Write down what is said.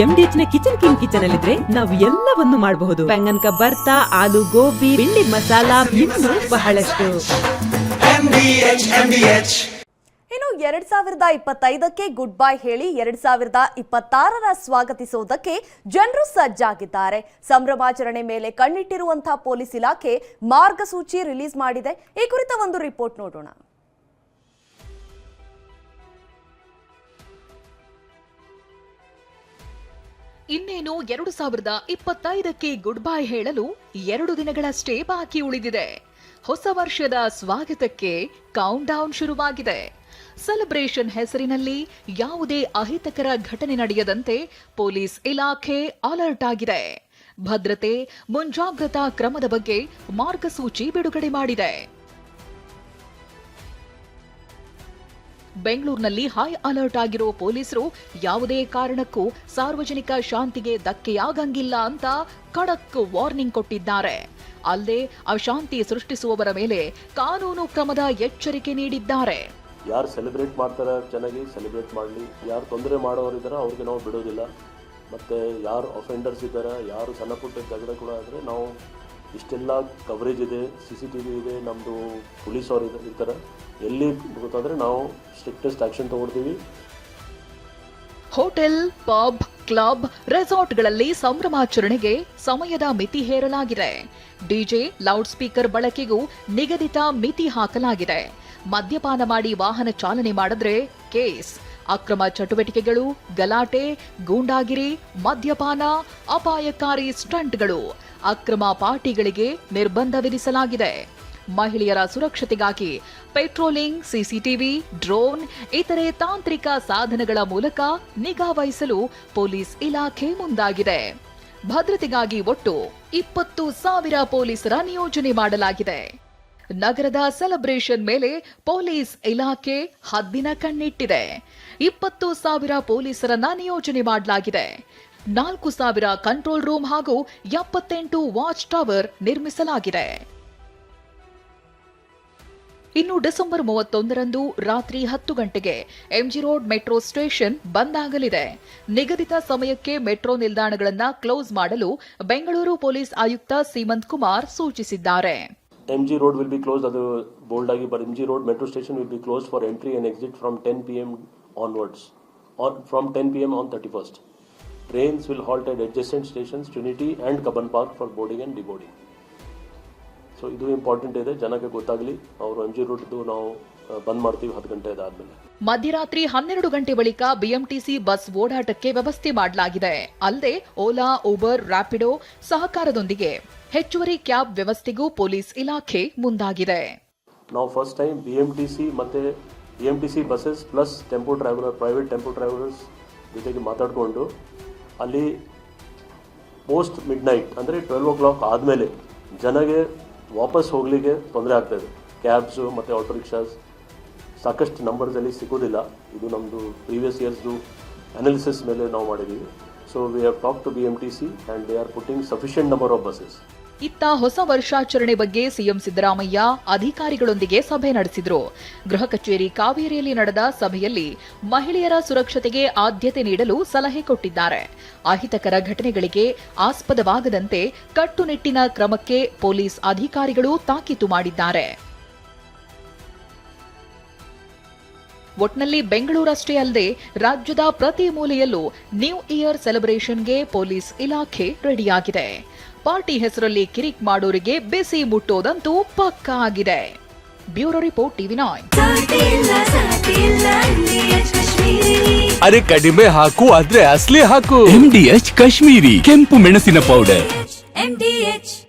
ಎಂಡಿಎಚ್ನ kitchen king kitchen ಅಲ್ಲಿದ್ರೆ ನಾವು ಎಲ್ಲವನ್ನು ಮಾಡಬಹುದು. ಬೆಂಗನ್ ಬರ್ತಾ ಆಲೂ ಗೋಬಿ ಬಿಳಿ ಮಸಾಲ ಇನ್ನು ಬಹಳಷ್ಟು. ಇನ್ನು ಎರಡ್ ಸಾವಿರದ ಇಪ್ಪತ್ತೈದಕ್ಕೆ ಗುಡ್ ಬೈ ಹೇಳಿ ಎರಡ್ ಸಾವಿರದ ಇಪ್ಪತ್ತಾರರ ಸ್ವಾಗತಿಸುವುದಕ್ಕೆ ಜನರು ಸಜ್ಜಾಗಿದ್ದಾರೆ. ಸಂಭ್ರಮಾಚರಣೆ ಮೇಲೆ ಕಣ್ಣಿಟ್ಟಿರುವಂತಹ ಪೊಲೀಸ್ ಇಲಾಖೆ ಮಾರ್ಗಸೂಚಿ ರಿಲೀಸ್ ಮಾಡಿದೆ. ಈ ಕುರಿತ ಒಂದು ರಿಪೋರ್ಟ್ ನೋಡೋಣ. ಇನ್ನೇನು ಎರಡು ಸಾವಿರದ ಇಪ್ಪತ್ತೈದಕ್ಕೆ ಗುಡ್ ಬೈ ಹೇಳಲು ಎರಡು ದಿನಗಳಷ್ಟೇ ಬಾಕಿ ಉಳಿದಿದೆ. ಹೊಸ ವರ್ಷದ ಸ್ವಾಗತಕ್ಕೆ ಕೌಂಟ್ ಡೌನ್ ಶುರುವಾಗಿದೆ. ಸೆಲೆಬ್ರೇಷನ್ ಹೆಸರಿನಲ್ಲಿ ಯಾವುದೇ ಅಹಿತಕರ ಘಟನೆ ನಡೆಯದಂತೆ ಪೊಲೀಸ್ ಇಲಾಖೆ ಅಲರ್ಟ್ ಆಗಿದೆ. ಭದ್ರತೆ, ಮುಂಜಾಗ್ರತಾ ಕ್ರಮದ ಬಗ್ಗೆ ಮಾರ್ಗಸೂಚಿ ಬಿಡುಗಡೆ ಮಾಡಿದೆ. ಬೆಂಗಳೂರಿನಲ್ಲಿ ಹೈ ಅಲರ್ಟ್ ಆಗಿರೋ ಪೊಲೀಸರು ಯಾವುದೇ ಕಾರಣಕ್ಕೂ ಸಾರ್ವಜನಿಕ ಶಾಂತಿಗೆ ಧಕ್ಕೆಯಾಗಂಗಿಲ್ಲ ಅಂತ ಖಡಕ್ ವಾರ್ನಿಂಗ್ ಕೊಟ್ಟಿದ್ದಾರೆ. ಅಲ್ಲದೆ ಅಶಾಂತಿ ಸೃಷ್ಟಿಸುವವರ ಮೇಲೆ ಕಾನೂನು ಕ್ರಮದ ಎಚ್ಚರಿಕೆ ನೀಡಿದ್ದಾರೆ. ಯಾರು ಸೆಲೆಬ್ರೇಟ್ ಮಾಡ್ತಾರೆ ಚೆನ್ನಾಗಿ ಸೆಲೆಬ್ರೇಟ್ ಮಾಡಲಿ. ಯಾರು ತೊಂದರೆ ಮಾಡೋರು ಇದ್ದಾರೆ ಅವ್ರಿಗೆ ನಾವು ಬಿಡೋದಿಲ್ಲ. ಮತ್ತು ಯಾರು ಅಫೆಂಡರ್ಸ್ ಇದ್ದಾರೆ, ಯಾರು ಸಣ್ಣ ಪುಟ್ಟ ಜಗಳ ಕೂಡ ಆದರೆ ನಾವು ಇಷ್ಟೆಲ್ಲ ಕವರೇಜ್ ಇದೆ ಸಿ ಸಿ ಟಿ ವಿ ಇದೆ ನಮ್ಮದು ಪೊಲೀಸ್ ಅವರು ಇರ್ತಾರೆ. ಎಲ್ಲಿ ಗೊತ್ತಾದರೆ ನಾವು ಸ್ಟ್ರಿಕ್ಟೆಸ್ಟ್ ಆ್ಯಕ್ಷನ್ ತೊಗೊಳ್ತೀವಿ. ಹೋಟೆಲ್ ಪಬ್ ಕ್ಲಬ್ ರೆಸಾರ್ಟ್ಗಳಲ್ಲಿ ಸಂಭ್ರಮಾಚರಣೆಗೆ ಸಮಯದ ಮಿತಿ ಹೇರಲಾಗಿದೆ. ಡಿಜೆ ಲೌಡ್ ಸ್ಪೀಕರ್ ಬಳಕೆಗೂ ನಿಗದಿತ ಮಿತಿ ಹಾಕಲಾಗಿದೆ. ಮದ್ಯಪಾನ ಮಾಡಿ ವಾಹನ ಚಾಲನೆ ಮಾಡಿದ್ರೆ ಕೇಸ್. ಅಕ್ರಮ ಚಟುವಟಿಕೆಗಳು, ಗಲಾಟೆ, ಗೂಂಡಾಗಿರಿ, ಮದ್ಯಪಾನ, ಅಪಾಯಕಾರಿ ಸ್ಟಂಟ್ಗಳು. ಅಕ್ರಮ ಪಾರ್ಟಿಗಳಿಗೆ ನಿರ್ಬಂಧ ವಿಧಿಸಲಾಗಿದೆ ಮಹಿಳೆಯರ ಸುರಕ್ಷತೆಗಾಗಿ ಪೆಟ್ರೋಲಿಂಗ್, ಸಿಸಿಟಿವಿ, ಡ್ರೋನ್, ಇತರೆ ತಾಂತ್ರಿಕ ಸಾಧನಗಳ ಮೂಲಕ ನಿಗಾ ವಹಿಸಲು ಪೊಲೀಸ್ ಇಲಾಖೆ ಮುಂದಾಗಿದೆ. ಭದ್ರತೆಗಾಗಿ ಒಟ್ಟು ಇಪ್ಪತ್ತು ಸಾವಿರ ಪೊಲೀಸರ ನಿಯೋಜನೆ ಮಾಡಲಾಗಿದೆ. ನಗರದ ಸೆಲೆಬ್ರೇಷನ್ ಮೇಲೆ ಪೊಲೀಸ್ ಇಲಾಖೆ ಹದ್ದಿನ ಕಣ್ಣಿಟ್ಟಿದೆ. ಇಪ್ಪತ್ತು ಸಾವಿರ ಪೊಲೀಸರನ್ನ ನಿಯೋಜನೆ ಮಾಡಲಾಗಿದೆ. ನಾಲ್ಕು ಸಾವಿರ ಕಂಟ್ರೋಲ್ ರೂಮ್ ಹಾಗೂ ಎಪ್ಪತ್ತೆಂಟು ವಾಚ್ ಟವರ್ ನಿರ್ಮಿಸಲಾಗಿದೆ. ಇನ್ನು ಡಿಸೆಂಬರ್ ಮೂವತ್ತೊಂದರಂದು ರಾತ್ರಿ ಹತ್ತು ಗಂಟೆಗೆ ಎಂಜಿ ರೋಡ್ ಮೆಟ್ರೋ ಸ್ಟೇಷನ್ ಬಂದ್ ಆಗಲಿದೆ. ನಿಗದಿತ ಸಮಯಕ್ಕೆ ಮೆಟ್ರೋ ನಿಲ್ದಾಣಗಳನ್ನು ಕ್ಲೋಸ್ ಮಾಡಲು ಬೆಂಗಳೂರು ಪೊಲೀಸ್ ಆಯುಕ್ತ ಸೀಮಂತ್ ಕುಮಾರ್ ಸೂಚಿಸಿದ್ದಾರೆ. MG road will be close ಅದು ಬೋಲ್ಡ್ ಆಗಿ ಬರ್ MG road metro station will be close for entry and exit from ten P M onwards on from ten P M on thirty first trains will halt at adjacent stations, Trinity and Cubbon park for boarding and deboarding. So ಇದು important ಇದೆ. ಜನಕ್ಕೆ ಗೊತ್ತಾಗಲಿ. ಅವರು M G ರೋಡ್ದು ನಾವು ಬಂದ್ ಮಾಡ್ತೀವಿ ಹತ್ತು ಗಂಟೆ ಅದಾದಮೇಲೆ. ಮಧ್ಯರಾತ್ರಿ ಹನ್ನೆರಡು ಗಂಟೆ ಬಳಿಕ ಬಿಎಂಟಿಸಿ ಬಸ್ ಓಡಾಟಕ್ಕೆ ವ್ಯವಸ್ಥೆ ಮಾಡಲಾಗಿದೆ. ಅಲ್ಲದೆ ಓಲಾ ಉಬರ್ ರ್ಯಾಪಿಡೋ ಸಹಕಾರದೊಂದಿಗೆ ಹೆಚ್ಚುವರಿ ಕ್ಯಾಬ್ ವ್ಯವಸ್ಥೆಗೂ ಪೊಲೀಸ್ ಇಲಾಖೆ ಮುಂದಾಗಿದೆ. ನಾವು ಫಸ್ಟ್ ಟೈಮ್ ಬಿಎಂಟಿಸಿ ಮತ್ತೆ BMTC buses plus tempo driver private tempo drivers ಜೊತೆಗೆ ಮಾತಾಡಿಕೊಂಡು ಅಲ್ಲಿ ಪೋಸ್ಟ್ ಮಿಡ್ ನೈಟ್ ಅಂದರೆ ಟ್ವೆಲ್ವ್ ಓ ಕ್ಲಾಕ್ ಆದಮೇಲೆ ಜನಗೆ ವಾಪಸ್ ಹೋಗಲಿಕ್ಕೆ ತೊಂದರೆ ಆಗ್ತಾಯಿದೆ ಕ್ಯಾಬ್ಸು ಮತ್ತು ಆಟೋ ರಿಕ್ಷಾಸ್ ಸಾಕಷ್ಟು ನಂಬರ್ಸಲ್ಲಿ ಸಿಗೋದಿಲ್ಲ. ಇದು ನಮ್ಮದು ಪ್ರೀವಿಯಸ್ ಇಯರ್ಸ್ದು ಅನಾಲಿಸಿಸ್ ಮೇಲೆ ನಾವು ಮಾಡಿದ್ದೀವಿ so we have talk to B M T C and they are putting sufficient number of buses ಇತ್ತ ಹೊಸ ವರ್ಷಾಚರಣೆ ಬಗ್ಗೆ ಸಿಎಂ ಸಿದ್ದರಾಮಯ್ಯ ಅಧಿಕಾರಿಗಳೊಂದಿಗೆ ಸಭೆ ನಡೆಸಿದ್ರು. ಗೃಹ ಕಚೇರಿ ಕಾವೇರಿಯಲ್ಲಿ ನಡೆದ ಸಭೆಯಲ್ಲಿ ಮಹಿಳೆಯರ ಸುರಕ್ಷತೆಗೆ ಆದ್ಯತೆ ನೀಡಲು ಸಲಹೆ ಕೊಟ್ಟಿದ್ದಾರೆ. ಅಹಿತಕರ ಘಟನೆಗಳಿಗೆ ಆಸ್ಪದವಾಗದಂತೆ ಕಟ್ಟುನಿಟ್ಟಿನ ಕ್ರಮಕ್ಕೆ ಪೊಲೀಸ್ ಅಧಿಕಾರಿಗಳು ತಾಕೀತು ಮಾಡಿದ್ದಾರೆ. ಒಟ್ನಲ್ಲಿ ಬೆಂಗಳೂರಷ್ಟೇ ಅಲ್ಲದೆ ರಾಜ್ಯದ ಪ್ರತಿ ಮೂಲೆಯಲ್ಲೂ ನ್ಯೂ ಇಯರ್ ಸೆಲೆಬ್ರೇಷನ್ಗೆ ಪೊಲೀಸ್ ಇಲಾಖೆ ರೆಡಿಯಾಗಿದೆ. ಪಾರ್ಟಿ ಹೆಸರಲ್ಲಿ ಕಿರಿಕ್ ಮಾಡೋರಿಗೆ ಬಿಸಿ ಮುಟ್ಟೋದಂತೂ ಪಕ್ಕಾ ಆಗಿದೆ. ಬ್ಯೂರೋ ರಿಪೋರ್ಟ್ ಟಿವಿ ಕಾಶ್ಮೀರಿ ಅರೆ ಕಡಿಮೆ ಹಾಕು ಆದ್ರೆ ಅಸ್ಲಿ ಹಾಕು. ಎಂ ಡಿ ಎಚ್ ಕಾಶ್ಮೀರಿ ಕೆಂಪು ಮೆಣಸಿನ ಪೌಡರ್ ಎಂಡಿಎಚ್